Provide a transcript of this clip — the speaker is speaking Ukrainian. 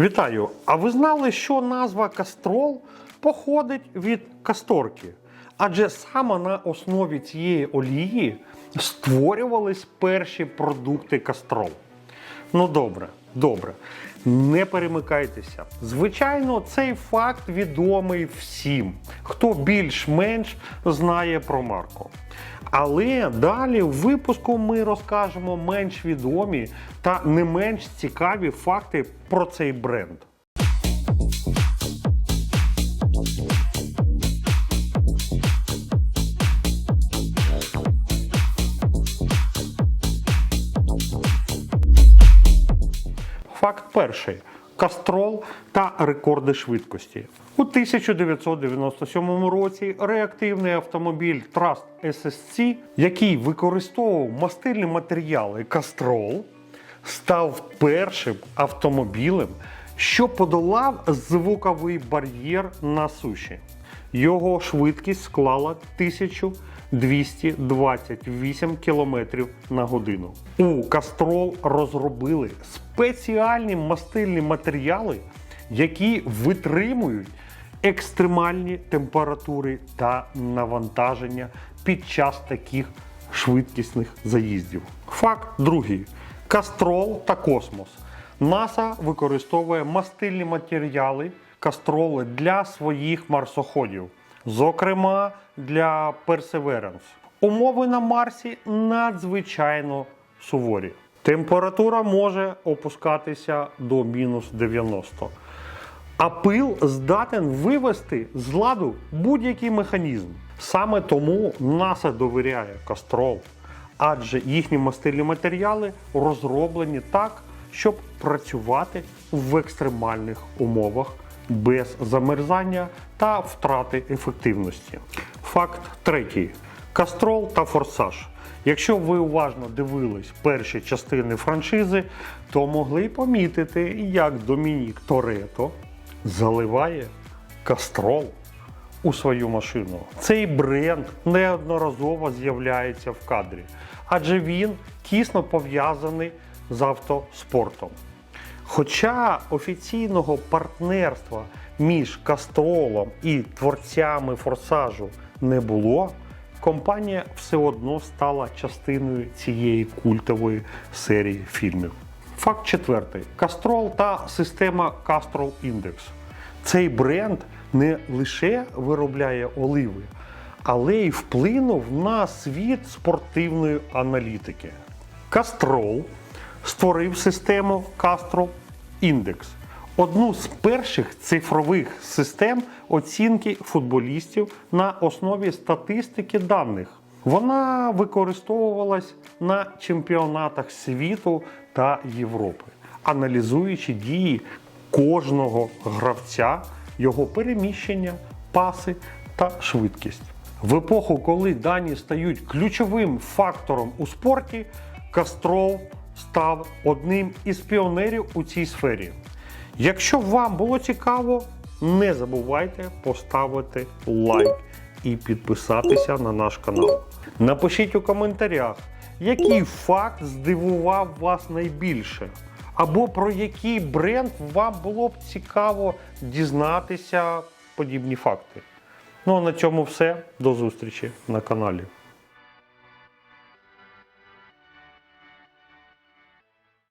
Вітаю! А ви знали, що назва кастрол походить від касторки? Адже саме на основі цієї олії створювались перші продукти кастрол. Ну добре, добре. Не перемикайтеся. Звичайно, цей факт відомий всім, хто більш-менш знає про Марко. Але далі в випуску ми розкажемо менш відомі та не менш цікаві факти про цей бренд. Факт перший. Кастрол та рекорди швидкості. У 1997 році реактивний автомобіль Trust SSC, який використовував мастильні матеріали Кастрол, став першим автомобілем, що подолав звуковий бар'єр на суші. Його швидкість склала 1228 км на годину. У Кастрол розробили спеціальні мастильні матеріали, які витримують екстремальні температури та навантаження під час таких швидкісних заїздів. Факт другий: Кастрол та космос. НАСА використовує мастильні матеріали кастроли для своїх марсоходів, зокрема для Perseverance. Умови на Марсі надзвичайно суворі. Температура може опускатися до мінус 90. А пил здатен вивести з ладу будь-який механізм. Саме тому НАСА довіряє Кастрол, адже їхні мастильні матеріали розроблені так, щоб працювати в екстремальних умовах без замерзання та втрати ефективності. Факт третій: Кастрол та форсаж. Якщо ви уважно дивились перші частини франшизи, то могли помітити, як Домінік Торетто заливає кастрол у свою машину. Цей бренд неодноразово з'являється в кадрі, адже він тісно пов'язаний з автоспортом. Хоча офіційного партнерства між Кастролом і творцями форсажу не було, компанія все одно стала частиною цієї культової серії фільмів. Факт четвертий: Кастрол та система Castrol Index. Цей бренд не лише виробляє оливи, але й вплинув на світ спортивної аналітики. Кастрол створив систему Castrol Index, одну з перших цифрових систем оцінки футболістів на основі статистики даних. Вона використовувалась на чемпіонатах світу та Європи, аналізуючи дії кожного гравця, його переміщення, паси та швидкість. В епоху, коли дані стають ключовим фактором у спорті, Кастрол став одним із піонерів у цій сфері. Якщо вам було цікаво, не забувайте поставити лайк і підписатися на наш канал. Напишіть у коментарях, який факт здивував вас найбільше, або про який бренд вам було б цікаво дізнатися подібні факти. Ну а на цьому все. До зустрічі на каналі.